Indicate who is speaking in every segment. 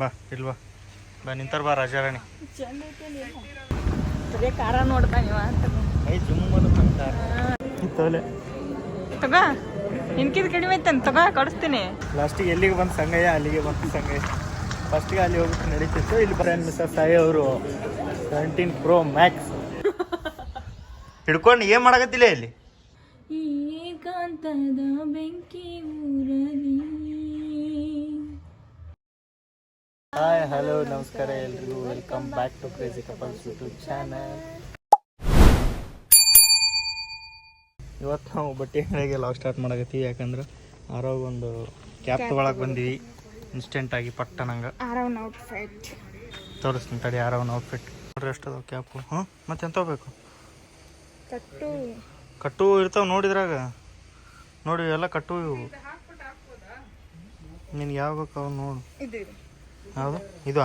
Speaker 1: ಬಾ ಇಲ್ವಾ ಬಾ. ನಿಂತಾರ ಬಾ ರಾಜಾರಾಣಿ.
Speaker 2: ಬರೀ ಕಾರ ನೋಡ್ತಾ ನೀವ ಅಂತ.
Speaker 1: ಐ ಜುಮ್ಮಲು ತೋಲೆ
Speaker 2: ತಗೋ. ಇನ್ಕಿದ ಕಡಿಮೆ ಐತೆ ತಗೋ ಕೊಡಿಸ್ತೀನಿ.
Speaker 1: ಲಾಸ್ಟಿಗೆ ಎಲ್ಲಿಗೆ ಬಂದು ಸಂಗಯ್ಯ? ಅಲ್ಲಿಗೆ ಬಂತು ಸಂಗಯ್ಯ. ಫಸ್ಟಿಗೆ ಅಲ್ಲಿ ಹೋಗ್ಬಿಟ್ಟು ನಡೀತಿತ್ತು. ಇಲ್ಲಿ ಬರ ಮಿಸ್ಟರ್ ಸಾಯಿ ಅವರು. ಸೆವೆಂಟೀನ್ ಪ್ರೋ ಮ್ಯಾಕ್ಸ್ ಹಿಡ್ಕೊಂಡು ಏನು ಮಾಡಕತ್ತಿಲ್ಲ ಇಲ್ಲಿ?
Speaker 2: ಈ ಏಕಾಂತದ ಬೆಂಕಿ ಊರಲಿ
Speaker 1: ಹಾಯ್ ಹಲೋ ನಮಸ್ಕಾರ ಎಲ್ರಿಗೂ. Welcome back to crazy couples YouTube channel ಇವತ್ತು ನಾವು ಬಟ್ಟೆ ಅಂಗಡಿಗೆ ಲಾಗ್ ಸ್ಟಾರ್ಟ್ ಮಾಡಕತ್ತೀವಿ. ಯಾಕಂದ್ರೆ ಆರೋಗ ಒಂದು ಕ್ಯಾಪ್ ತೊಗೊಳಕ್ ಬಂದೀವಿ. ಇನ್ಸ್ಟೆಂಟ್ ಆಗಿ ಪಟ್ಟ ನಂಗೆ
Speaker 2: ಔಟ್ಫಿಟ್
Speaker 1: ತೋರಿಸ್ತೀನಿ ತಡಿ ಒಂದು ಔಟ್ಫಿಟ್ ನೋಡ್ರಿ ಅದಾವ ಕ್ಯಾಪು ಹಾಂ ಮತ್ತೆ ಎಂತ ಬೇಕು?
Speaker 2: ಕಟ್ಟು.
Speaker 1: ಕಟ್ಟು ಇರ್ತಾವೆ ನೋಡಿದ್ರಾಗ ನೋಡಿ ಎಲ್ಲ ಕಟ್ಟು ಇವು. ನಿನ್ಗೆ ಯಾವ ಬೇಕು ನೋಡು. ಯಾವುದು ಇದು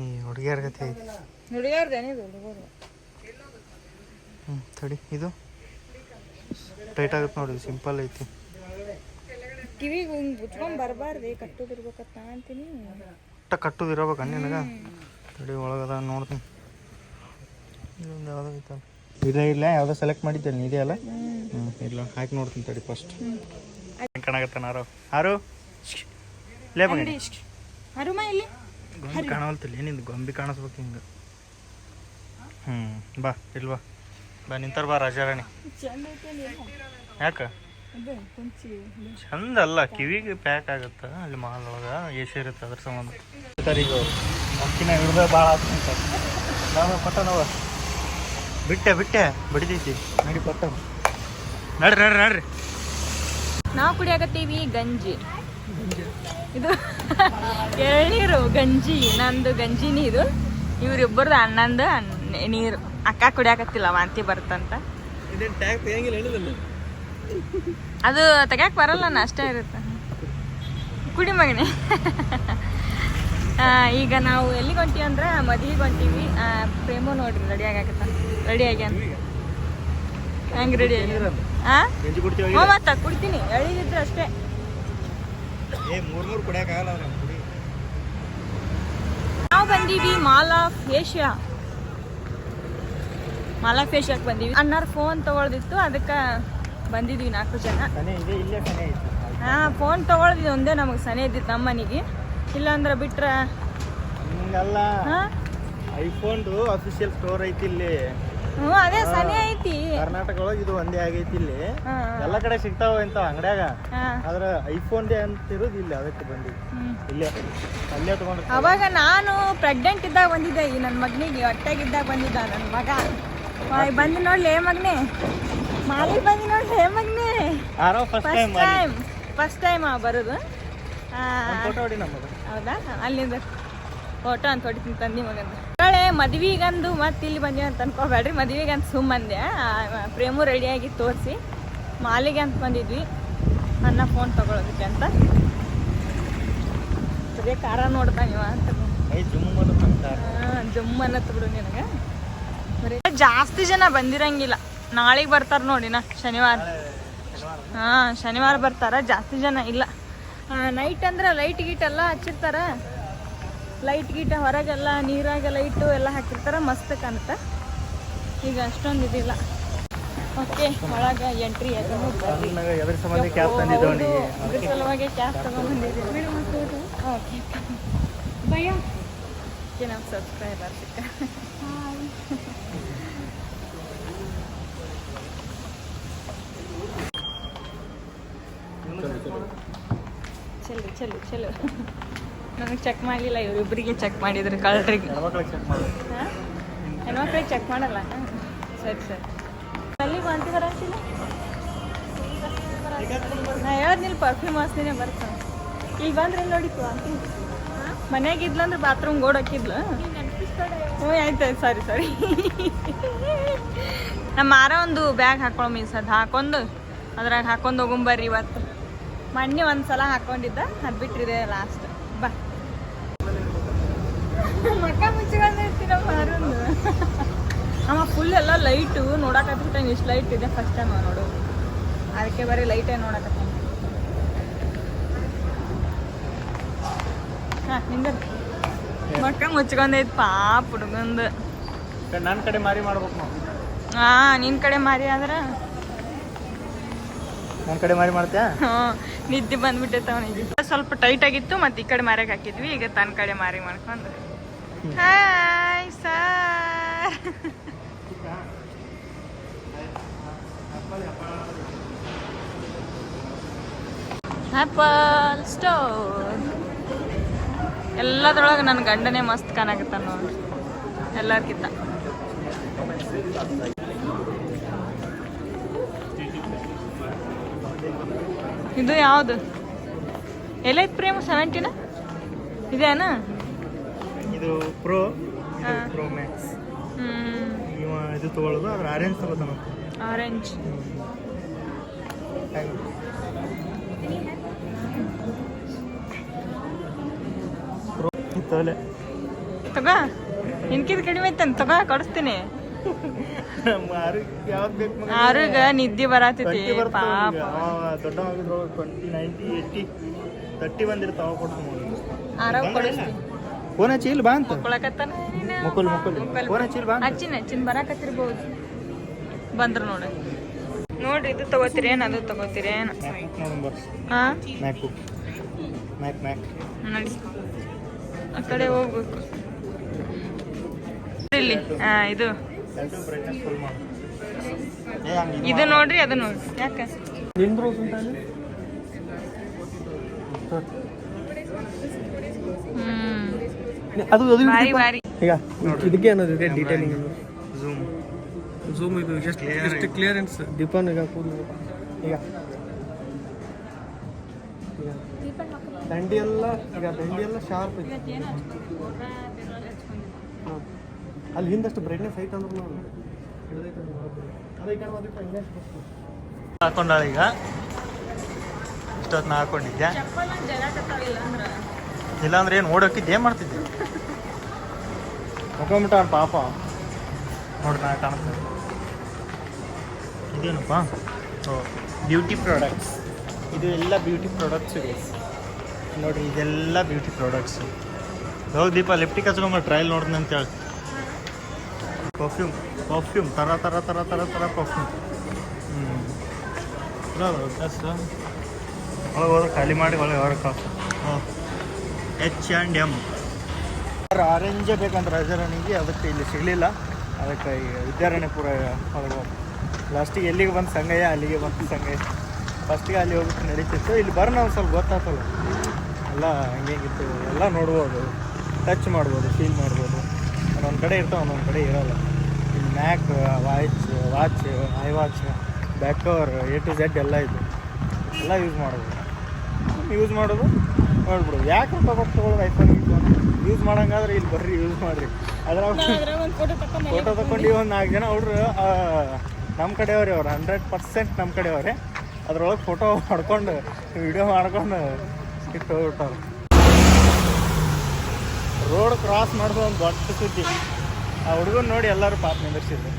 Speaker 1: ಈ ಹುಡುಗಿಯರ ಗತಿ ಐತಿ. ಹ್ಞೂ ತಡಿ ಇದು? ಟೈಟ್ ಆಗುತ್ತೆ ನೋಡಿ ಸಿಂಪಲ್ ಐತಿ.
Speaker 2: ಕಿವಿಗೆ ಹಿಂಗೆ ಬುಚ್ಕೊಂಡು ಬರಬಾರ್ದು ಕಟ್ಟೋದಿರ್ಬೇಕತ್ತ ಅಂತೀನಿ.
Speaker 1: ಒಟ್ಟ ಕಟ್ಟುದು ಇರಬೇಕು ನಿನಗೆ? ತಡಿ ಒಳಗದ ನೋಡ್ತೀನಿ. ಇದೊಂದು ಯಾವುದೋ ಐತಲ್ಲ. ಇದೇ ಇಲ್ಲ ಯಾವುದೋ ಸೆಲೆಕ್ಟ್ ಮಾಡಿದ್ದೇನೆ ಇದೆಯಲ್ಲ? ಹ್ಞೂ ಇಲ್ಲ ಹಾಕಿ ನೋಡ್ತೀನಿ ತಡಿ ಫಸ್ಟ್ ಕಾಣಾಗತ್ತಾನ ಆರೋ? ಆರು? ಲೇ ಮಗನೇ.
Speaker 2: ಹರುಮ ಇಲ್ಲಿ
Speaker 1: ಗೊಂಬಿ ಕಾಣವಲ್ತಿಲ್ಲ ಏನಿಂದು? ಗೊಂಬಿ ಕಾಣಿಸ್ಬೇಕು ಹಿಂಗೆ. ಹ್ಞೂ ಬಾ ಇಲ್ವಾ ಬಾ. ನಿಂತಾರ ಬಾ ರಾಜಾರಾಣಿ. ಯಾಕೆ? ಚಂದ ಅಲ್ಲ ಕಿವಿಗೆ ಪ್ಯಾಕ್ ಆಗತ್ತ ಅಲ್ಲಿ ಮಾಲ್ ಒಳಗೆ ಎ ಸಿ ಇರುತ್ತೆ ಅದ್ರ ಸಂಬಂಧ. ಈಗ ಅಕ್ಕಿನ ಹಿಡ್ದ ಭಾಳ ಆಗ್ತಂತ ನಾವು ಪಟ್ಟ ನಾವು ಬಿಟ್ಟೆ ಬಿಟ್ಟೆ ಬಡಿದೈತಿ ನಡಿ ಪಟ್ಟ ನಡ್ರಿ ನಡ್ರಿ ನಡ್ರಿ.
Speaker 2: ನಾವು ಕುಡಿಯಾಕತ್ತೀವಿ ಗಂಜಿ. ಇದು ಎಳ್ನೀರು ಗಂಜಿ ನಂದು ಗಂಜಿ ಇದು ಇವ್ರಿಬ್ಬರದು ಅಣ್ಣಂದು ನೀರು. ಅಕ್ಕ ಕುಡಿಯಾಕತ್ತಿಲ್ಲ ವಾಂತಿ ಬರುತ್ತಂತ. ಅದು ತೆಗ್ಯಾಕ ಬರಲ್ಲ ನಾನು ಅಷ್ಟೇ ಇರುತ್ತೆ. ಕುಡಿ ಮಗನೇ. ಆ, ಈಗ ನಾವು ಎಲ್ಲಿಗೆ ಹೊಂಟೀವಿ ಅಂದ್ರೆ ಮದುವೆಗೆ ಹೊಂಟೀವಿ. ಪ್ರೇಮು ನೋಡ್ರಿ ರೆಡಿ ಆಗಾಕತ್ತ? ರೆಡಿ ಆಗ್ಯಾನ ಹೆಂಗ್ ರೆಡಿ ಆಗ್ಯಾನ ಹಾ ಮತ್ತ ಕುಡ್ತೀನಿ. ಎಳಿದಿದ್ರೆ ಅಷ್ಟೇ
Speaker 1: ಏ ಮೂರ್ ಮೂರು ಕುಡಿಯೋಕ್ಕಾಗಲ್ಲ ಅವ್ರು ಕುಡಿ
Speaker 2: ನಾವು ಬಂದೀವಿ mall of Asia mall of ಏಷ್ಯಾಕ್ಕೆ ಬಂದೀವಿ. ಅಣ್ಣಾರ್ ಫೋನ್ ತಗೊಳ್ದಿತ್ತು ಅದಕ್ಕೆ ಬಂದಿದ್ವಿ ನಾಲ್ಕು ಜನ. ಹಾ ಫೋನ್ ತಗೊಳ್ದಿದ್ದು ಒಂದೇ ನಮಗೆ ಸನೆ ಇದ್ದಿತ್ತು ನಮ್ಮ ಮನೆಗೆ ಇಲ್ಲಾಂದ್ರೆ ಬಿಟ್ರೆ
Speaker 1: ಐಫೋನ್ದು ಅಫಿಷಿಯಲ್ ಸ್ಟೋರ್ ಐತಿ ಇಲ್ಲಿ.
Speaker 2: ಹ್ಞೂ ಅದೇ ಸನಿ ಐತಿ.
Speaker 1: ಕರ್ನಾಟಕ ಒಳಗೆ ಇದು ಒಂದೇ ಆಗೈತಿ ಇಲ್ಲಿ. ಎಲ್ಲ ಕಡೆ ಸಿಗ್ತಾವ ಇಂತ ಅಂಗಡ್ಯಾಗ. ಆದ್ರ ಐಫೋನ್ ಡೇ ಅಂತಿರೋದು ಇಲ್ಲಿ ಅದಕ್ಕೆ ಬಂದಿ. ಇಲ್ಲೇ ಅಲ್ಲೇ ತಗೊಂಡ್ರೆ
Speaker 2: ಅವಾಗ ನಾನು ಪ್ರೆಗ್ನೆಂಟ್ ಇದ್ದಾಗ ಬಂದಿದ್ದೆ. ಈ ನನ್ನ ಮಗನಿಗೆ ಹೊಟ್ಟೆಗಿದ್ದಾಗ ಬಂದಿದ್ದ ನನ್ನ ಮಗ. ಬಂದ್ ನೋಡ್ಲಿ ಏ ಮಗನೇ. ಬಂದ್ ಬಂದು ನೋಡ್ಲಿ ಏ ಮಗನೇ.
Speaker 1: ಫಸ್ಟ್ ಟೈಮ್
Speaker 2: ಫಸ್ಟ್ ಟೈಮ್ ಬರೋದು. ಹೌದಾ? ಅಲ್ಲಿಂದ ಫೋಟೋ ಅಂತ ಹೊಡಿತೀನಿ ತಂದಿ ಮಗಂದು. ನಾಳೆ ಮದ್ವಿಗಂದು ಮತ್ತೆ ಇಲ್ಲಿ ಬಂದೀವಿ ಅಂತ ಅನ್ಕೋಬೇಡ್ರಿ. ಮದ್ವಿಗಂತ ಸುಮ್ಮಂದೆ ಪ್ರೇಮು ರೆಡಿಯಾಗಿ ತೋರಿಸಿ. ಮಾಲಿಗೆ ಅಂತ ಬಂದಿದ್ವಿ. ಅನ್ನ ಫೋನ್ ತಗೊಳೋದಕ್ಕೆ ಅಂತ. ಅದೇ ಖಾರ ನೋಡ್ತಾ ಅಂತ. ಅನ್ನತ್ ಬಿಡು ನಿನಗೆ. ಬರೀ ಜಾಸ್ತಿ ಜನ ಬಂದಿರಂಗಿಲ್ಲ. ನಾಳೆಗೆ ಬರ್ತಾರ ನೋಡಿನ ಶನಿವಾರ. ಹಾ ಶನಿವಾರ ಬರ್ತಾರ. ಜಾಸ್ತಿ ಜನ ಇಲ್ಲ. ನೈಟ್ ಅಂದ್ರೆ ಲೈಟ್ ಗೀಟ್ ಎಲ್ಲ ಹಚ್ಚಿರ್ತಾರ. ಲೈಟ್ ಗೀಟ ಹೊರಗೆಲ್ಲ ನೀರಾಗ ಲೈಟು ಎಲ್ಲ ಹಾಕಿರ್ತಾರ. ಮಸ್ತ್ ಕಾಣುತ್ತೆ. ಈಗ ಅಷ್ಟೊಂದು ಇದಿಲ್ಲ. ಓಕೆ ಒಳಗೆ ಎಂಟ್ರಿ ಸಲುವಾಗಿ ಕ್ಯಾಬ್ ತಗೊಂಡ್ಬಂದಿದ್ದೀವಿ ಓಕೆ ಭಯ ಓಕೆ ನಮ್ಮ ಸಬ್ಸ್ಕ್ರೈಬರ್ ಸಿಕ್ಕ ಚಲೋ ಚಲೋ ಚಲೋ ನನಗೆ ಚೆಕ್ ಮಾಡಲಿಲ್ಲ ಇವರಿಬ್ಬರಿಗೆ ಚೆಕ್ ಮಾಡಿದ್ರು ಕಳ್ರಿಗೆ.
Speaker 1: ಹೆಣ್ಮಕ್ಳಿಗೆ ಚೆಕ್
Speaker 2: ಮಾಡಲ್ಲ? ಸರಿ ಸರಿ. ಅಲ್ಲಿ ಬಂತು ಬರಂತಿಲ್ಲ ನಾ ಹೇಳ್ದಿಲ್ಲ ಪರ್ಫ್ಯೂಮ್ ವಾಸನೆ ಬರ್ತಾನೆ. ಇಲ್ಲಿ ಬಂದ್ರೆ ನೋಡಿ ನೋಡಿತ್ತು ವಾಂತಿ ಮನ್ಯಾಗ ಇದ್ಲಂದ್ರೆ ಬಾತ್ರೂಮ್ ಗೋಡ್ ಹಾಕಿದ್ಲು ಹ್ಞೂ ಆಯ್ತು ಆಯ್ತು ಸಾರಿ ಸಾರಿ. ನಮ್ಮ ಮಾರ ಒಂದು ಬ್ಯಾಗ್ ಹಾಕೊಳ್ಳೋ ಮೀನ್ಸ್ ಅದು ಹಾಕೊಂಡು ಅದ್ರಾಗ ಹಾಕೊಂಡು ಹೋಗುಂಬರ್ರಿ ಇವತ್ತು. ಮೊನ್ನೆ ಒಂದು ಸಲ ಹಾಕೊಂಡಿದ್ದ ಅದು ಬಿಟ್ಟಿದೆ ಲಾಸ್ಟ್ ಬಾ ಮಕ್ಕ ಮುಚ್ಚಿಕೊಂಡಿರ್ತೀರ ಮಾರೊಂದು ಅಮ್ಮ ಫುಲ್ ಎಲ್ಲ ಲೈಟು ನೋಡಕತ್ತಿರ್ತಾನೆ ಇಷ್ಟು ಲೈಟ್ ಇದೆ ಫಸ್ಟ್ ಟೈಮ್ ನೋಡು. ಅದಕ್ಕೆ ಬರೀ ಲೈಟೇ ನೋಡಕತ್ತಾನೆ ಹಾಂ ನಿಂದ? ಮಕ್ಕ ಮುಚ್ಕೊಂಡೈತ್ ಪಾಪ ಹುಡುಗಂದು.
Speaker 1: ನನ್ನ ಕಡೆ ಮಾರಿ ಮಾಡ್ಬೇಕು
Speaker 2: ಹಾ ನಿನ್ ಕಡೆ ಮಾರಿ ಆದ್ರ?
Speaker 1: ನನ್ನ ಕಡೆ ಮಾರಿ ಮಾಡ್ತೀಯಾ?
Speaker 2: ಹ್ಞೂ ನಿದ್ದೆ ಬಂದ್ಬಿಟ್ಟೈತೆ ಅವನಿಗೆ. ಸ್ವಲ್ಪ ಟೈಟ್ ಆಗಿತ್ತು ಮತ್ತೆ ಈ ಕಡೆ ಮಾರಕ್ಕೆ ಹಾಕಿದ್ವಿ ಈಗ ತನ್ನ ಕಡೆ ಮಾರಿ ಮಾಡ್ಕೊಂಡು. ಹಾಯ್ ಸರ್ ಆಪಲ್ ಸ್ಟೋರ್ ಎಲ್ಲದ್ರೊಳಗೆ ನನ್ನ ಗಂಡನೇ ಮಸ್ತ್ ಕಾಣಾಗುತ್ತ ನೋಡ್ರಿ. ಎಲ್ಲರ್ಕಿಂತ ಇದು ಯಾವುದು? ಎಲ್ಲೈತ್ ಪ್ರೇಮ್ ಸೆವೆಂಟಿನ ಇದೇನಾ?
Speaker 1: ಇದು ಪ್ರೋ. ಪ್ರೋ ಮ್ಯಾಕ್ಸ್
Speaker 2: ಹ್ಮ್.
Speaker 1: ಇವ ಇದು ತಗೊಳ್ಳೋದು ಅದ್ರ ಆರೆಂಜ್ ತಗೋತಾನ
Speaker 2: ಆರೆಂಜ್
Speaker 1: ತಗೊಳ್ಳೆ.
Speaker 2: ತಗೋ. ಇನ್ಕಿದ್ ಕಡಿಮೆ ಐತನ್ ತಗೋ ಕೊಡಿಸ್ತೀನಿ.
Speaker 1: ಯಾವ್ದು ಬೇಕು ಮಗ?
Speaker 2: ಆರುಗ ನಿದ್ದೆ ಬರತೈತಿ
Speaker 1: 20 ಬರ್ತಾವ
Speaker 2: ಪಾಪ.
Speaker 1: ದೊಡ್ಡ ಆಗಿದ್ರೊಳಗೆ ಟ್ವೆಂಟಿ ನೈಂಟಿ ಏಯ್ಟಿ ತರ್ಟಿ ಬಂದಿರ್ತಾವ ಕೊಡ್ತೀನಿ
Speaker 2: ಆರವ್ ಕೊಡಿಸ್ತೀನಿ.
Speaker 1: ಫೋನ್ ಹಚ್ಚಿ ಇಲ್ಲಿ ಬಾ ಅಂತ.
Speaker 2: ಕೊಳಕತ್ತಾನ
Speaker 1: ಮುಕುಲ್ ಮುಕುಲ್ ಫೋನ್ ಹಚ್ಚಿ ಬಾ.
Speaker 2: ಹಚ್ಚಿನ ಹಚ್ಚಿನ ಬರಾಕತ್ತಿರ್ಬೋದು. ಬಂದ್ರು ನೋಡಿ. ನೋಡ್ರಿ ಇದು ತಗೋತೀರಿ ಏನು ಅದು ತಗೋತೀರಿ ಏನು
Speaker 1: ಮ್ಯಾಕ್ ನೋಡೋಣ
Speaker 2: ಹಾ
Speaker 1: ಮ್ಯಾಕ್ ಮ್ಯಾಕ್ ಮ್ಯಾಕ್
Speaker 2: ನೋಡಿ ಆ ಕಡೆ ಹೋಗ್ಬೇಕು. ಇಲ್ಲಿ ಹಾ ಇದು. ಇದು ನೋಡ್ರಿ ಅದು ನೋಡ್ರಿ. ಯಾಕೆ?
Speaker 3: ಅದು ಅದು
Speaker 2: ಬಾರಿ ಬಾರಿ.
Speaker 3: ಈಗ ಇದಕ್ಕೆ ಅನ್ನೋದಿದೆ ಡೀಟೇಲಿಂಗ್
Speaker 1: ಝೂಮ್
Speaker 3: ಝೂಮ್ ಇದು. ಜಸ್ಟ್ ಕ್ಲಿಯರೆನ್ಸ್ ದೀಪನ್ ಈಗ ಕೂದಲು. ಈಗ ದಂಡಿ ಎಲ್ಲ ಈಗ ದಂಡಿ ಎಲ್ಲ ಶಾರ್ಪ್ ಇದೆ ಅಲ್ಲಿ ಹಿಂದಷ್ಟು ಬ್ರೈಟ್ನೆಸ್ ಐತೆ ಅಂದ್ರೆ ನಾವು.
Speaker 1: ಹಾಕೊಂಡಾಳ ಈಗ. ಇಷ್ಟೊತ್ತು ನಾ ಹಾಕೊಂಡಿದ್ದೆ ಇಲ್ಲಾಂದ್ರೆ ಏನು ಓಡೋಕಿದ್ದೆ ಏನು ಮಾಡ್ತಿದ್ದೆ ಮುಖಮಿಟ ಪಾಪ. ನೋಡಿ ನಾ ಕಾಣ್ತದೆ ಇದೇನಪ್ಪ? ಓ ಬ್ಯೂಟಿ ಪ್ರಾಡಕ್ಟ್ಸ್ ಇದು ಎಲ್ಲ ಬ್ಯೂಟಿ ಪ್ರಾಡಕ್ಟ್ಸ್ ಇದೆ. ನೋಡ್ರಿ, ಇದೆಲ್ಲ ಬ್ಯೂಟಿ ಪ್ರಾಡಕ್ಟ್ಸ್ ಹೋಗಿ ದೀಪ ಲಿಪ್ಟಿಕ್ ಹಚ್ಕೊಂಬ ಟ್ರಯಲ್ ಅಂತ ಹೇಳಿ. ಪರ್ಫ್ಯೂಮ್ ಪರ್ಫ್ಯೂಮ್ ಥರ ಥರ ಥರ ಥರ ಥರ ಪರ್ಫ್ಯೂಮ್ ಹ್ಞೂ ಒಳಗೆ ಖಾಲಿ ಮಾಡಿ ಒಳಗೆ ಹೊರಕ ಎಚ್ ಆ್ಯಂಡ್ ಎಂ ಆರೆಂಜೇ ಬೇಕಂತ ರಾಜಾರಾಣಿಗೆ ಅದಕ್ಕೆ ಇಲ್ಲಿ ಸಿಗಲಿಲ್ಲ. ಅದಕ್ಕೆ ಈ ವಿದ್ಯಾರಣ್ಯಪುರ ಒಳಗೆ ಲಾಸ್ಟಿಗೆ ಎಲ್ಲಿಗೆ ಬಂದು ಸಂಗಯ್ಯ, ಅಲ್ಲಿಗೆ ಬಂದು ಸಂಗಯ್ಯ. ಫಸ್ಟಿಗೆ ಅಲ್ಲಿ ಹೋಗ್ಬಿಟ್ಟು ನಡೀತಿತ್ತು. ಇಲ್ಲಿ ಬರೋಣ ಒಂದು ಸ್ವಲ್ಪ ಗೊತ್ತಾಗ್ತಲ್ಲ ಎಲ್ಲ ಹಂಗೇಗಿತ್ತು ಎಲ್ಲ ನೋಡ್ಬೋದು ಟಚ್ ಮಾಡ್ಬೋದು ಫೀಲ್ ಮಾಡ್ಬೋದು. ಒಂದೊಂದು ಕಡೆ ಇರ್ತಾವೆ ಒಂದೊಂದು ಕಡೆ ಇರೋಲ್ಲ. ಇಲ್ಲಿ Mac watch watch I watch back cover A to Z ಎಲ್ಲ ಇದೆ. ಎಲ್ಲ ಯೂಸ್ ಮಾಡ್ಬೋದು. ಯೂಸ್ ಮಾಡೋದು ನೋಡ್ಬಿಡೋದು ಯಾಕೆ ತಗೊಟ್ಟು ತಗೊಳ್ಳೋದು ಐಫೋನ್ ಯೂಸ್ ಮಾಡೋಂಗಾದ್ರೆ ಇಲ್ಲಿ ಬರ್ರಿ ಯೂಸ್ ಮಾಡಿರಿ. ಅದ್ರಾಗ ಫೋಟೋ ತಗೊಂಡು ಒಂದು ನಾಲ್ಕು ಜನ ಅವ್ರು ನಮ್ಮ ಕಡೆಯವ್ರಿ ಅವ್ರು ಹಂಡ್ರೆಡ್ ಪರ್ಸೆಂಟ್ ನಮ್ಮ ಕಡೆಯವ್ರೆ. ಅದ್ರೊಳಗೆ ಫೋಟೋ ಮಾಡ್ಕೊಂಡು ವಿಡಿಯೋ ಮಾಡ್ಕೊಂಡು ಇಟ್ಟು ಹೋಗ್ಬಿಟ್ಟಾರ ರೋಡ್ ಕ್ರಾಸ್ ಮಾಡಿಸೋ ಒಂದು ದೊಡ್ಡ ಸುದ್ದಿ. ಆ ಹುಡುಗನ್ ನೋಡಿ ಎಲ್ಲರೂ ಪಾಪ ನಿಂದಿರ್ಸಿದ್ರು.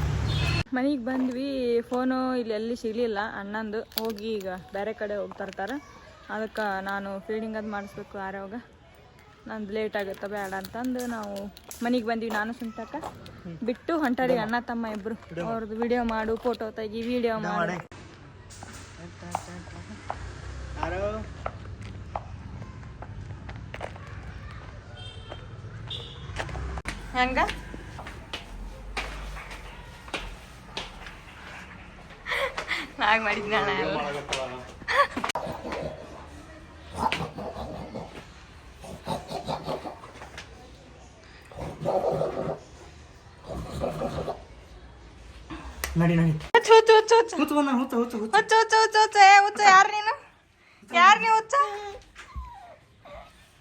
Speaker 2: ಮನೆಗೆ ಬಂದ್ವಿ ಫೋನು ಇಲ್ಲಿ ಎಲ್ಲಿ ಸಿಗಲಿಲ್ಲ ಅಣ್ಣಂದು. ಹೋಗಿ ಈಗ ಬೇರೆ ಕಡೆ ಹೋಗ್ತಾ ಇರ್ತಾರೆ. ಅದಕ್ಕೆ ನಾನು ಫೀಲ್ಡಿಂಗ್ ಅದು ಮಾಡಿಸ್ಬೇಕು ಆರೋಗ. ನಂದು ಲೇಟ್ ಆಗುತ್ತೆ ಬೇಡ ಅಂತಂದು ನಾವು ಮನೆಗೆ ಬಂದ್ವಿ ನಾನು ಸುಂಟಕ್ಕ ಬಿಟ್ಟು ಹೊಂಟಾರಿ ಅಣ್ಣ ತಮ್ಮ ಇಬ್ಬರು ಅವ್ರದ್ದು ವಿಡಿಯೋ ಮಾಡು ಫೋಟೋ ತೆಗಿ ವಿಡಿಯೋ ಮಾಡು. ಹೆಂಗ ನಾಗ ಮಾಡಿದ್ನಿ
Speaker 1: ನಡಿ ನಡಿ.
Speaker 2: ಹುಚ್ಚು ಹುಚ್ಚು ಹುಚ್ಚು ಹುಚ್ಚು
Speaker 1: ಹುಚ್ಚು ಬಂದ ಹುಚ್ಚು ಹುಚ್ಚು ಹುಚ್ಚು
Speaker 2: ಹುಚ್ಚು ಹುಚ್ಚು ಹುಚ್ಚು ಹುಚ್ಚು ಏ ಹುಚ್ಚು ಯಾರು ನೀನು? ಯಾರು ನೀವು ಹುಚ್ಚ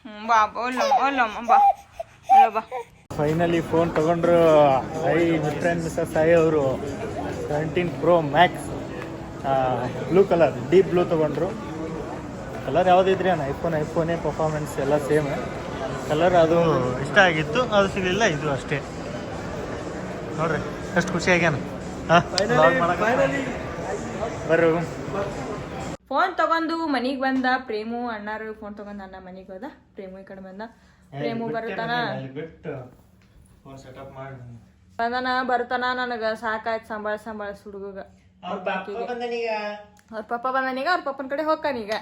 Speaker 2: ಹ್ಞೂ ಬಾ ಬಾ ಒಲ್ಲಮ್ಮ ಒಲ್ಲಮ್ಮ ಬಾ. ಒಲ್ಲ ಬಾ.
Speaker 1: ಫೈನಲಿ ಫೋನ್ ತಗೊಂಡ್ರು ಐ ಮಿಸ್ಟರ್ ಮಿಸ್ಸಸ್ ಐ ಅವರು. Seventeen pro max blue colour deep blue ತೊಗೊಂಡ್ರು. ಕಲರ್ ಯಾವುದಿದ್ರಿ ಅಣ್ಣ ಐಫೋನ್ ಐಫೋನೇ ಪರ್ಫಾರ್ಮೆನ್ಸ್ ಎಲ್ಲ ಸೇಮ್ ಕಲರ್ ಅದು ಇಷ್ಟ ಆಗಿತ್ತು ಅದು ಸಿಗಲಿಲ್ಲ ಇದು ಅಷ್ಟೇ. ನೋಡ್ರಿ ಅಷ್ಟು ಖುಷಿ ಆಗ್ಯಾನ. ಬರ್ರಿ
Speaker 2: ಫೋನ್ ತಗೊಂಡು ಮನಿಗೆ ಬಂದ ಪ್ರೇಮು ಅಣ್ಣಾರು ಫೋನ್ ತಗೊಂಡು ಅಣ್ಣ ಮನಿಗೆ ಹೋದ. ಪ್ರೇಮು ಈ ಕಡೆ ಬಂದ. ಪ್ರೇಮು
Speaker 1: ಬರುತ್ತಾನ? ಸೆಟಪ್ ಮಾಡಿ
Speaker 2: ಬಂದನ ಬರ್ತಾನ ನನಗ ಸಾಕಾಯ್ತು ಸಂಬಳ ಸಂಬಳ ಹುಡುಗ
Speaker 1: ಅವ್ರ
Speaker 2: ಪಪ್ಪ ಬಂದನೀಗ ಅವ್ರ ಪಪ್ಪನ ಕಡೆ ಹೋಗ್ಕನೀಗ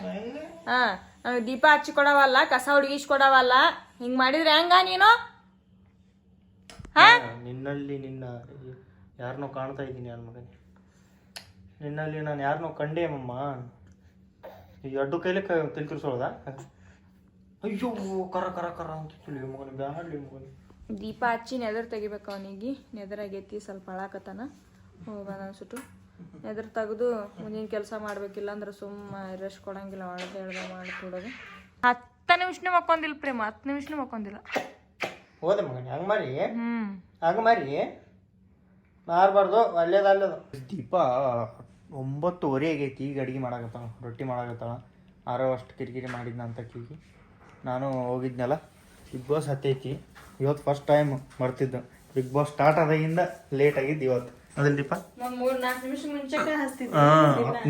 Speaker 2: ಹಾ ನನಗೆ ದೀಪ ಹಚ್ಚಿ ಕೊಡವಲ್ಲ ಕಸ ಹುಡುಗಿಸ್ಕೊಡವಲ್ಲ ಹಿಂಗ್ ಮಾಡಿದ್ರೆ ಹೆಂಗ ನೀನು?
Speaker 1: ನಿನ್ನಲ್ಲಿ ನಿನ್ನ ಯಾರನ್ನೋ ಕಾಣ್ತಾ ಇದ್ದೀನಿ ನನ್ನ ಮಗನೇ. ನಿನ್ನಲ್ಲಿ ನಾನು ಯಾರನ್ನೋ ಕಂಡೆ ಮಮ್ಮ ಎರಡು ಕೈಲಿ ತಿಳ್ಕಿರ್ಸೋಳ್ದ? ಅಯ್ಯೋ ಕರ ಕರ ಕರ ಅಂತ ಮಗನ ಬ್ಯಾಡ್ಲಿ ಮಗನ.
Speaker 2: ದೀಪ ಹಚ್ಚಿ ನೆದರ್ ತೆಗಿಬೇಕು ಅವನಿಗೆ. ನೆದರ್ ಆಗೈತಿ ಸ್ವಲ್ಪ ಹಳಾಕತ್ತಾನ ಹೋಗೋಣ ಅನ್ಸುಟ್ಟು. ನೆದರ್ ತೆಗೆದು ಮುಂದಿನ ಕೆಲಸ ಮಾಡ್ಬೇಕಿಲ್ಲ ಅಂದ್ರೆ ಸುಮ್ಮ ರೆಸ್ಟ್ ಕೊಡಂಗಿಲ್ಲ ಒಳಗೆ ಹೇಳ್ದ ಮಾಡಿ ಕೊಡೋದು. ಹತ್ತು ನಿಮಿಷನೂ ಮಕ್ಕೊಂದಿಲ್ಲ ಪ್ರೇಮ ಹತ್ತು ನಿಮಿಷನೂ ಮಕ್ಕೊಂದಿಲ್ಲ.
Speaker 1: ಹೋದ ಮಗನ ಹಂಗೆ ಮಾಡಿ
Speaker 2: ಹ್ಮ್.
Speaker 1: ಹಂಗೆ ಮಾಡಿ ಮಾರಬಾರ್ದು ಅಲ್ಲದ ದೀಪ ಒಂಬತ್ತುವರೆ ಆಗೈತಿ ಈಗ ಅಡುಗೆ ಮಾಡಾಕತ್ತಾಳ ರೊಟ್ಟಿ ಮಾಡಾಕತ್ತಾಳ ಆರೋ ಅಷ್ಟು ಕಿರಿಕಿರಿ ಮಾಡಿದ್ನ ಅಂತ ಕೀಗಿ ನಾನು ಹೋಗಿದ್ನಲ್ಲ ಬಿಗ್ ಬಾಸ್ ಹತ್ತೈತಿ. ಇವತ್ತು ಫಸ್ಟ್ ಟೈಮ್ ಬರ್ತಿದ್ದು ಬಿಗ್ ಬಾಸ್ ಸ್ಟಾರ್ಟ್ ಆದಾಗಿಂದ ಲೇಟ್ ಆಗಿದ್ದು ಇವತ್ತು. ಅದಲ್ರಿಪ್ಪ ಹತ್ತು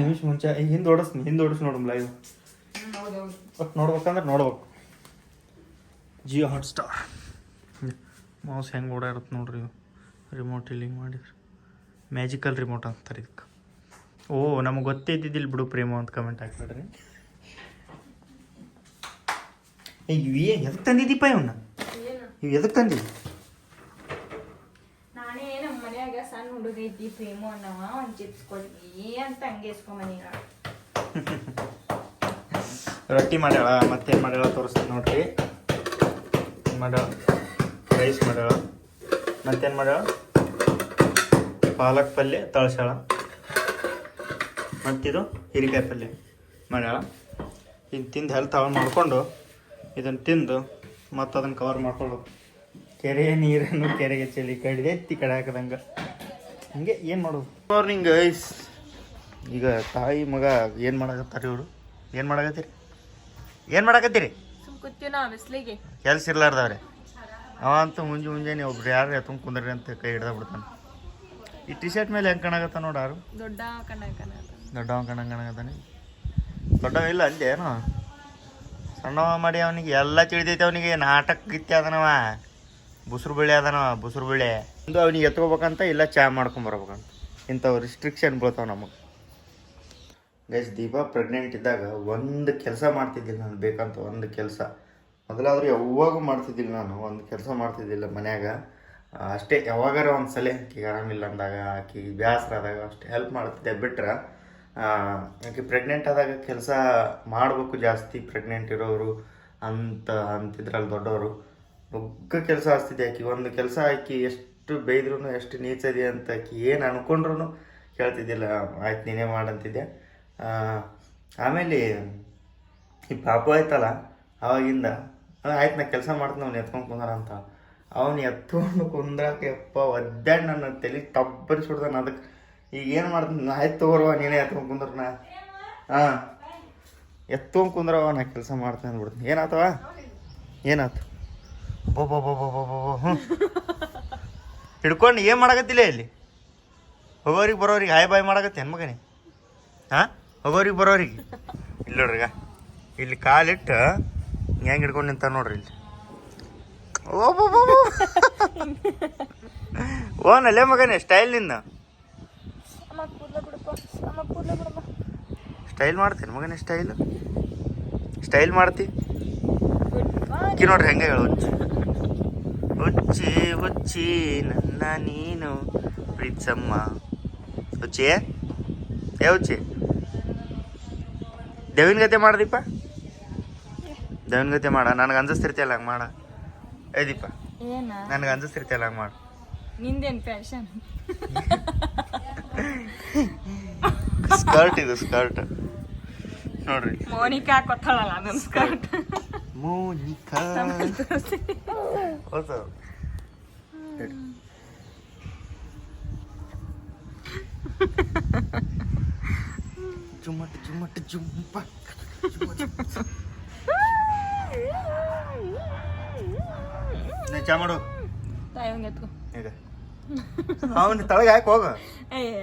Speaker 1: ನಿಮಿಷ ಮುಂಚೆ. ಹಿಂದೆ ಓಡಿಸ್ತೀನಿ ಹಿಂದೆ ಓಡಿಸ್ ನೋಡಮ್ ಲೈವ್ ಒಟ್ಟು ನೋಡ್ಬೇಕಂದ್ರೆ ನೋಡ್ಬೇಕು. ಜಿಯೋ ಹಾಟ್ ಸ್ಟಾರ್ ಮೌಸ್ ಹೆಂಗೆ ಓಡಾಡುತ್ತೆ ನೋಡ್ರಿ ರಿಮೋಟ್ ಇಲ್ಲಿ ಮಾಡಿದ್ರು. ಮ್ಯಾಜಿಕಲ್ ರಿಮೋಟ್ ಅಂತಾರೆ ಇದಕ್ಕೆ. ಓ ನಮಗೆ ಗೊತ್ತೇ ಇದ್ದಿದ್ದಿಲ್ಲ ಬಿಡು ಪ್ರೇಮ ಅಂತ ಕಮೆಂಟ್ ಹಾಕ್ಬಿಡ್ರಿ ಏ ಎದಕ್ಕೆ ತಂದಿದ್ದೀಪ ಇವನ್ನ ಇವು ಎದಕ್ಕೆ ತಂದಿ?
Speaker 2: ನಾನೇ ನಮ್ಮ ಮನ್ಯಾಗ ಸಣ್ಣ ಹುಡುಗ ಐತಿ ಪ್ರೇಮು ಅನ್ನವ ಒಂದು ಚಿಪ್ಸ್ ಕೊಡ್ಲಿ ಅಂತ ಹಂಗೆ ಇಸ್ಕೊಂಬನೀಗ
Speaker 1: ರೊಟ್ಟಿ ಮಾಡ್ಯಾಳ ಮತ್ತೇನು ಮಾಡ್ಯಾಳ ತೋರಿಸ್ತೀನಿ ನೋಡ್ರಿ. ಮಾಡ್ಯಾಳ ರೈಸ್ ಮಾಡ್ಯಾಳ. ಮತ್ತೇನು ಮಾಡ್ಯಾಳ? ಪಾಲಕ್ ಪಲ್ಯ ತಳಸಾಳ. ಮತ್ತಿದು ಹೀರಿಕಾಯಿ ಪಲ್ಯ ಮಾಡ್ಯಾಳ. ಇನ್ನು ತಿಂದು ಹೆಲ್ತ್ ಹಾಳು ಮಾಡಿಕೊಂಡು ಇದನ್ನು ತಿಂದು ಮತ್ತು ಅದನ್ನು ಕವರ್ ಮಾಡ್ಕೊಳ್ಳೋದು. ಕೆರೆಯ ನೀರನ್ನು ಕೆರೆಗೆ ಚೆಲ್ಲಿ ಕಡಿದೆ ಎತ್ತಿ ಕಡೆ ಹಾಕದಂಗೆ. ಹಂಗೆ ಏನು ಮಾಡೋದು? ಮಾರ್ನಿಂಗ್ ಗೈಸ್ ಈಗ ತಾಯಿ ಮಗ ಏನು ಮಾಡಕತ್ತಾರೆ ಇವರು? ಏನು ಮಾಡಾಕತ್ತೀರಿ? ಏನು ಮಾಡಾಕತ್ತೀರಿ? ಕೆಲ್ಸ ಇರ್ಲಾರ್ದವ್ರೆ. ಅವ ಅಂತೂ ಮುಂಜೆ ಮುಂಜಾನೆ ಒಬ್ರು ಯಾರು ಎತ್ಕೊಂಡು ಕುಂದ್ರಿ ಅಂತ ಕೈ ಹಿಡ್ದ ಬಿಡ್ತಾನೆ. ಈ ಟಿ ಶರ್ಟ್ ಮೇಲೆ ಹೆಂಗೆ ಕಾಣಕತ್ತ ನೋಡಾರು
Speaker 2: ದೊಡ್ಡ
Speaker 1: ದೊಡ್ಡವ ಕಣ ಕಾಣಕತ್ತಾನೆ. ದೊಡ್ಡವ ಇಲ್ಲ ಅಲ್ಲಿ ಏನೋ. ಸಣ್ಣವ ಮಾಡಿ ಅವನಿಗೆ ಎಲ್ಲ ತಿಳಿದೈತೆ ಅವನಿಗೆ, ನಾಟಕ ಗಿತ್ತಿ ಅದನವ. ಬುಸ್ರು ಬಳ್ಳಿ ಅದನವ, ಬುಸ್ರು ಬಳ್ಳಿ. ಒಂದು ಅವನಿಗೆ ಎತ್ಕೋಬೇಕಂತ ಇಲ್ಲ ಚಾ ಮಾಡ್ಕೊಂಬರ್ಬೇಕಂತ ಇಂಥವು ರಿಸ್ಟ್ರಿಕ್ಷನ್ ಬೀಳ್ತಾವ ನಮಗೆ. ಗೈಸ್ ದೀಪ ಪ್ರೆಗ್ನೆಂಟ್ ಇದ್ದಾಗ ಒಂದು ಕೆಲಸ ಮಾಡ್ತಿದ್ದಿಲ್ಲ ನಾನು, ಬೇಕಂತ ಒಂದು ಕೆಲಸ. ಮೊದಲಾದ್ರೂ ಯಾವಾಗೂ ಮಾಡ್ತಿದ್ದಿಲ್ಲ ನಾನು, ಒಂದು ಕೆಲಸ ಮಾಡ್ತಿದ್ದಿಲ್ಲ ಮನ್ಯಾಗ. ಅಷ್ಟೇ, ಯಾವಾಗಾರ ಒಂದು ಸಲ ಆಕಿಗೆ ಆರಾಮಿಲ್ಲ ಅಂದಾಗ ಆಕೆಗೆ ಬೇಸರ ಆದಾಗ ಅಷ್ಟೇ ಹೆಲ್ಪ್ ಮಾಡ್ತಿದ್ದೆ. ಬಿಟ್ರೆ ಆಕೆ ಪ್ರೆಗ್ನೆಂಟ್ ಆದಾಗ ಕೆಲಸ ಮಾಡಬೇಕು ಜಾಸ್ತಿ ಪ್ರೆಗ್ನೆಂಟ್ ಇರೋರು, ಅಂತ ಅಂತಿದ್ರಲ್ಲಿ ದೊಡ್ಡವರು. ಬೊಗ್ಗ ಕೆಲಸ ಆಗ್ತಿದೆ ಆಕೆ. ಒಂದು ಕೆಲಸ ಆಕಿ ಎಷ್ಟು ಬೈದ್ರೂ ಎಷ್ಟು ನೀಚದಿ ಅಂತ ಆಕಿ ಏನು ಅನ್ಕೊಂಡ್ರು ಕೇಳ್ತಿದ್ದಿಲ್ಲ. ಆಯ್ತು, ನೀನೇ ಮಾಡಂತಿದ್ದೆ. ಆಮೇಲೆ ಈ ಪಾಪ ಆಯ್ತಲ್ಲ, ಅವಾಗಿಂದ ಆಯ್ತು, ನಾ ಕೆಲಸ ಮಾಡ್ತೀನಿ, ಅವ್ನು ಎತ್ಕೊಂಡು ಕುಂದ್ರ ಅಂತ. ಅವ್ನು ಎತ್ಕೊಂಡು ಕುಂದ್ರಕ್ಕೆ ಅಪ್ಪ ಒದ್ದಾಡಿ ನನ್ನ ತಲೆ ಟಬ್ಬರಿ ಸುಡ್ದಾನ ಅದಕ್ಕೆ ಈಗ ಏನು ಮಾಡ್ತೀನಿ? ಆಯ್ತು ತಗೋರವ ನೀನೇ ಎತ್ಕೊಂಡು ಕುಂದ್ರ ನಾ. ಹಾಂ. ಎತ್ಕೊಂಡು ಕುಂದ್ರವ ನಾ ಕೆಲಸ ಮಾಡ್ತೇನೆ ಅಂದ್ಬಿಡ್ತೀನಿ. ಏನಾತವ? ಏನಾಯ್ತು ಬೋ ಬೋ ಬೋ ಹಿಡ್ಕೊಂಡು ಏನು ಮಾಡಕತ್ತಿಲ್ಲ ಇಲ್ಲಿ? ಹೋಗೋರಿಗೆ ಬರೋರಿಗೆ ಹಾಯ್ ಬಾಯ್ ಮಾಡಕತ್ತೆ ಮಗನೇ? ಹಾಂ? ಹೋಗೋರಿಗೆ ಬರೋರಿಗೆ? ಇಲ್ಲ ನೋಡ್ರಿಗ ಇಲ್ಲಿ ಕಾಲಿಟ್ಟು ಹೆಂಗೆ ಹಿಡ್ಕೊಂಡು ನಿಂತ ನೋಡ್ರಿ ಇಲ್ಲಿ.
Speaker 2: ಓ ಓ, ನಲ್ಲೇ ಮಗನೇ ಸ್ಟೈಲ್ನಿಂದ.
Speaker 1: ಸ್ಟೈಲ್ ಮಾಡ್ತೀನಿ ಮಗನೇ ಸ್ಟೈಲ್ ಸ್ಟೈಲ್ ಮಾಡ್ತಿ? ಅಕ್ಕಿ ನೋಡ್ರಿ ಹೆಂಗೆ ಹೇಳು ಹುಚ್ಚಿ. ಹುಚ್ಚಿ ಹುಚ್ಚಿ ನನ್ನ ನೀನು ಪ್ರೀತ್ಸಮ್ಮ. ಹುಚ್ಚಿ ಏ? ಹುಚ್ಚಿ? ದೇವಿನ ಗತೆ ಮಾಡ್ದೀಪ? ದೇವಿನ ಗತೆ ಮಾಡ ನನಗೆ ಅನ್ಸಸ್ತಿರ್ತಿಯಲ್ಲ ಹಂಗೆ ಮಾಡ. ಏ ದೀಪ ನನಗೆ ಅನ್ಸಿಸ್ತಿರ್ತಿಯಲ್ಲ ಹಂಗೆ ಮಾಡ.
Speaker 2: ನಿಂದೇನ್ ಫ್ಯಾಷನ್
Speaker 1: ಸ್ಕರ್ಟ್ ಇದು ಸ್ಕರ್ಟ್ ನೋಡ್ರಿ.
Speaker 2: ಮೋನಿಕಾ ಕೊತ್ತಳಲ್ಲ ನಮಸ್ಕಾರ. ಸ್ಕರ್ಟ್
Speaker 1: ಮೋನಿಕಾ ಹೊಸ ಚುಮ್ಮಟ್ ಚುಂಪ ನೀ ಚಾ ಮಾಡು. ಅವನ್ ತಳಗ ಹಾಕಿ ಹೋಗ.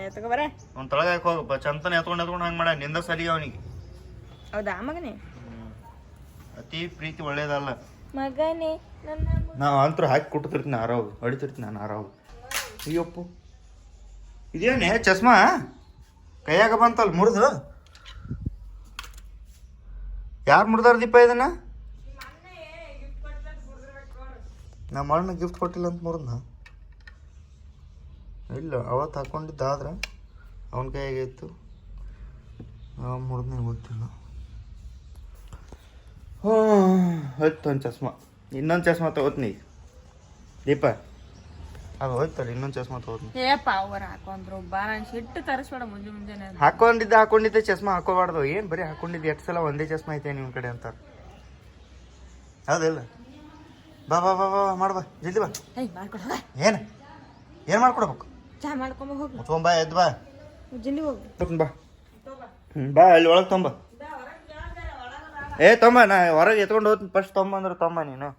Speaker 2: ಎತ್ಕೊ ಬರ.
Speaker 1: ಅವ್ನ ತಳಗ ಹಾಕಿ ಹೋಗಪ್ಪ ಚಂತನ ಎತ್ಕೊಂಡು ಎತ್ಕೊಂಡು ಹಂಗೆ ಮಾಡ. ನಿಂದ ಸಲಿಗೆ ಅವನಿಗೆ.
Speaker 2: ಹೌದಾ? ಮಗನೇ?
Speaker 1: ಅತಿ ಪ್ರೀತಿ ಒಳ್ಳೇದಲ್ಲ.
Speaker 2: ಮಗನೇ ನನ್ನ
Speaker 1: ನಾವು ಅಂತೂ ಹಾಕಿ ಕೊಟ್ಟಿರ್ತೀನಿ ಆರಾವು ಹೊಡಿತಿರ್ತೀನಿ ನಾನು ಆರಾವು ಅಯ್ಯಪ್ಪು. ಇದೇನೇ ಚಸ್ಮಾ? ಕೈಯಾಗ ಬಂತಲ್ಲ ಮುರಿದು? ಯಾರು ಮುರಿದಾರ ದೀಪ ಇದನ್ನ? ನಮ್ಮ ಅಣ್ಣ ಗಿಫ್ಟ್ ಕೊಟ್ಟಿಲ್ಲ ಅಂತ ಮುರಿದ್ನ? ಇಲ್ಲ ಅವತ್ತು ಹಾಕ್ಕೊಂಡಿದ್ದಾದ್ರೆ ಅವನ ಕೈಯಾಗೆ ಇತ್ತು. ಅವ ಮುರಿದ್ನ ಗೊತ್ತಿಲ್ಲ. ಹ್ಞೂ ಹೋಯ್ತು ಒಂದು ಚಸ್ಮಾ. ಇನ್ನೊಂದು ಚಸ್ಮಾ ತಗೋತೀನಿ. ದೀಪ. ಅದು ಹೋಯ್ತಲ್ಲ ಇನ್ನೊಂದು ಚಸ್ಮಾ ತಗೋತೀನಿ.
Speaker 2: ಏ ಪಾವರ್ ಹಾಕೊಂಡ್ರು. ಬಾ ನಾನು ತರಿಸ್ಬೇಡ ಮುಂಜೆ ಮುಂಜಾನೆ.
Speaker 1: ಹಾಕೊಂಡಿದ್ದೆ ಹಾಕೊಂಡಿದ್ದೆ ಚಸ್ಮಾ ಹಾಕೋಬಾರ್ದು ಏನು ಬರೀ ಹಾಕೊಂಡಿದ್ದೆ ಎಷ್ಟು ಸಲ ಒಂದೇ ಚಸ್ಮಾ ಐತೆ ನಿಮ್ಮ ಕಡೆ ಅಂತಾರೆ ಹೌದಿಲ್ಲ? ಬಾ ಬಾ ಬಾ ಬಾ ಮಾಡ ಬಾ. ಜಲ್ದಿ ಬಾ. ಏನ? ಏನ್ ಮಾಡ್ಕೊಡ್ಬೇಕು?
Speaker 2: ಚಾ ಮಾಡ್ಕೊಂಬ ಹೋಗಿ.
Speaker 1: ಬಾ ಎದ್ ಬಾ.
Speaker 2: ಜಲ್ದಿ ಹೋಗಿ.
Speaker 1: ಬಾ ಅಲ್ಲಿ ಒಳಗೆ ತೊಂಬ. ಏ, ತಮ್ಮ, ನಾ ಹೊರಗೆ ಎತ್ಕೊಂಡು ಹೋಗ್ತೀನಿ ಫಸ್ಟ್ ತೊಂಬಂದ್ರೆ ತೊಂಬ ನೀನು.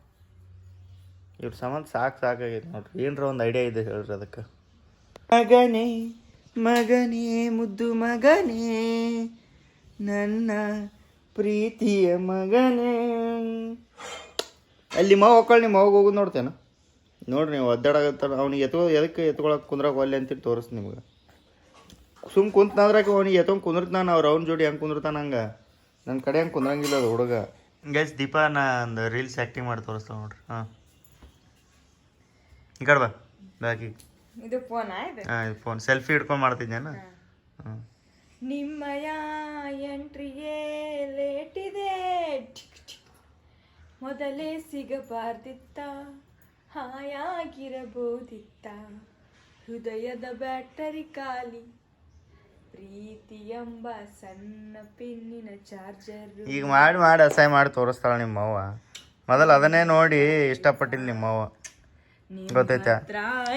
Speaker 1: ಇವ್ರ ಸಂಬಂಧ ಸಾಕು ಸಾಕಾಗೈತೆ ನೋಡ್ರಿ. ಏನರ ಒಂದು ಐಡಿಯಾ ಇದೆ ಹೇಳ್ರಿ ಅದಕ್ಕೆ. ಮಗನೇ ಮಗನೇ, ಮುದ್ದು ಮಗನೇ, ನನ್ನ ಪ್ರೀತಿಯ ಮಗನೇ. ಅಲ್ಲಿ ಮಾವು ಒಕ್ಕಳು ನಿಮ್ಮ ಮಾವಾಗ ಹೋಗೋದು ನೋಡ್ತೇನೆ? ನೋಡ್ರಿ ನೀವು ಒದ್ದಾಡಾಗತ್ತಾರ ಅವ್ನಿಗೆ ಎತ್ಕೊ, ಎದಕ್ಕೆ ಎತ್ಕೊಳಕ್ಕೆ ಕುಂದ್ರಕ್ಕೆ ಒಲ್ಲೆ ಅಂತೇಳಿ ತೋರಿಸ್ತೀನಿ ನಿಮ್ಗೆ. ಸುಮ್ ಕುಂತ್ನಾದ್ರಾಗ ಅವ್ನಿಗೆ ಎತ್ಕೊಂಡು ಕುಂದಿರ್ತಾನೆ ಅವ್ರು ಅವ್ನ ಜೋಡಿ ಹೆಂಗೆ ಕುಂದಿರ್ತಾನೆ ಹಂಗೆ? ನನ್ನ ಕಡೆ ಹಂಗೆ ಕುಂದ್ರಂಗಿಲ್ಲ ಅದು ಹುಡುಗ. ಗೈಸ್ ದೀಪ ನಾ ಒಂದು ರೀಲ್ಸ್ ಆ್ಯಕ್ಟಿಂಗ್ ಮಾಡಿ ತೋರಿಸ್ತಾವ ನೋಡ್ರಿ. ಹಾಂ. ಈ ಕಡೆ ಬಾ. ಬಾಕಿ.
Speaker 2: ಇದು ಫೋನ್ ಆಯ್ತು
Speaker 1: ಹಾಂ ಇದು ಫೋನ್ ಸೆಲ್ಫಿ ಹಿಡ್ಕೊಂಡು ಮಾಡ್ತಿದ್ದೇನ ಹಾಂ.
Speaker 2: ನಿಮ್ಮಯ ಎಂಟ್ರಿಗೆ ಲೇಟ್ ಇದೆ. Tick tick. ಮೊದಲೇ ಸಿಗಬಾರ್ದಿತ್ತ. ಹಾಯಾಗಿರಬಹುದಿತ್ತ. ಹೃದಯದ ಬ್ಯಾಟರಿ ಖಾಲಿ. ಸಣ್ಣ ಪಿನ್ನಿನ ಚಾರ್ಜರ್.
Speaker 1: ಈಗ ಮಾಡಿ ಮಾಡಿ ಅಸಹ್ಯ ಮಾಡಿ ತೋರಿಸ್ತಾಳ ನಿಮ್ಮ ಅವ್ವ ಮೊದಲು ಅದನ್ನೇ ನೋಡಿ ಇಷ್ಟಪಟ್ಟಿಲ್ಲ ನಿಮ್ಮ ಅವ್ವ ಗೊತ್ತೈತಾ?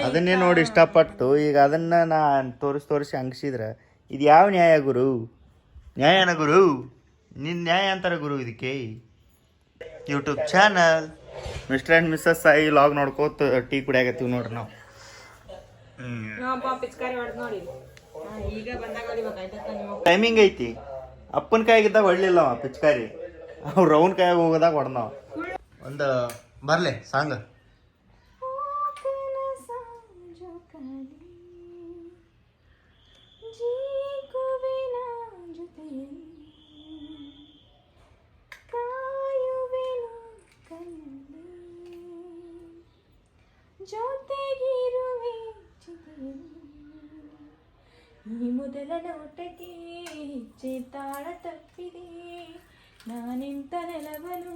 Speaker 1: ಅದನ್ನೇ ನೋಡಿ ಇಷ್ಟಪಟ್ಟು ಈಗ ಅದನ್ನ ನಾ ತೋರಿಸಿ ತೋರಿಸಿ ಅಂಗಿಸಿದ್ರೆ ಇದು ಯಾವ ನ್ಯಾಯ ಗುರು? ನ್ಯಾಯನ ಗುರು? ನಿನ್ನ ನ್ಯಾಯ ಅಂತಾರ ಗುರು ಇದಕ್ಕೆ? YouTube channel. Mister and missus Sai log ನೋಡ್ಕೋತ ಟೀ ಕುಡಿಯಾಕತ್ತೀವಿ ನೋಡ್ರಿ ನಾವು. ಟೈಮಿಂಗ್ ಐತಿ. ಅಪ್ಪನ ಕಾಯಿಗಿದ್ದಾಗ ಹೊಡ್ಲಿಲ್ಲ ಅವ, ಪಿಚ್ಕಾರಿ. ಅವ್ರು ರೌಂಡ್ ಕಾಯಾಗ ಹೋಗದಾಗ ಹೊಡ್ದವ ಒಂದು ಬರ್ಲಿ, ಸಾಂಗ್.
Speaker 2: ತಪ್ಪಿದೆ ನಾನಿಂತ ನೆಲವನು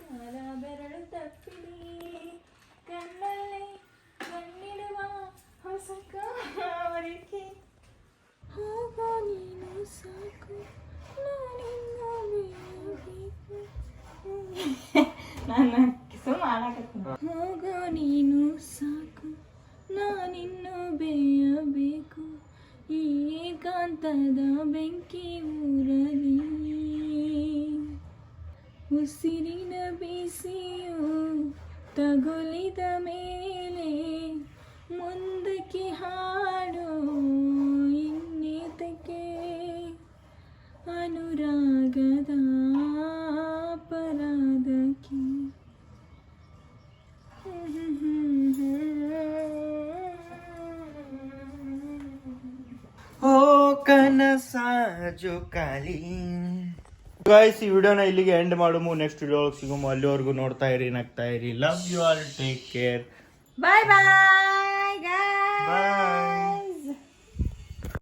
Speaker 2: ಕಾಲ ಬೆರಳು ತಪ್ಪಿದೆ ಕಣ್ಣಲ್ಲೇ ಕಣ್ಣಿಡುವ ಹೊಸ ಕಾವರಿಕೆ ಹೋಗೋ ನೀನು ಸಾಕು ನಾನಿನ್ನ ಬೇಯಬೇಕು ನಾನು ಹೋಗೋ ನೀನು ಸಾಕು ನಾನಿನ್ನು ಬೇಯಬೇಕು ಈ ಏಕಾಂತದ ಬೆಂಕಿ ಊರಲಿ ಉಸಿರಿನ ಬಿಸಿಯು ತಗುಲಿದ ಮೇಲೆ ಮುಂದಕ್ಕೆ ಹಾಡು ಇನ್ನೇತಕ್ಕೆ ಅನುರಾಗದ
Speaker 1: ಕನಸಾಜು ಗಾಯ್ಸ್ ಈ ವಿಡಿಯೋನ ಇಲ್ಲಿಗೆ ಎಂಡ್ ಮಾಡುಮು. ನೆಕ್ಸ್ಟ್ ವಿಡಿಯೋ ಸಿಗುಮು. ಅಲ್ಲಿವರೆಗೂ ನೋಡ್ತಾ ಇರಿ ನಗ್ತಾ ಇರಿ. Love you all take care bye
Speaker 2: bye bye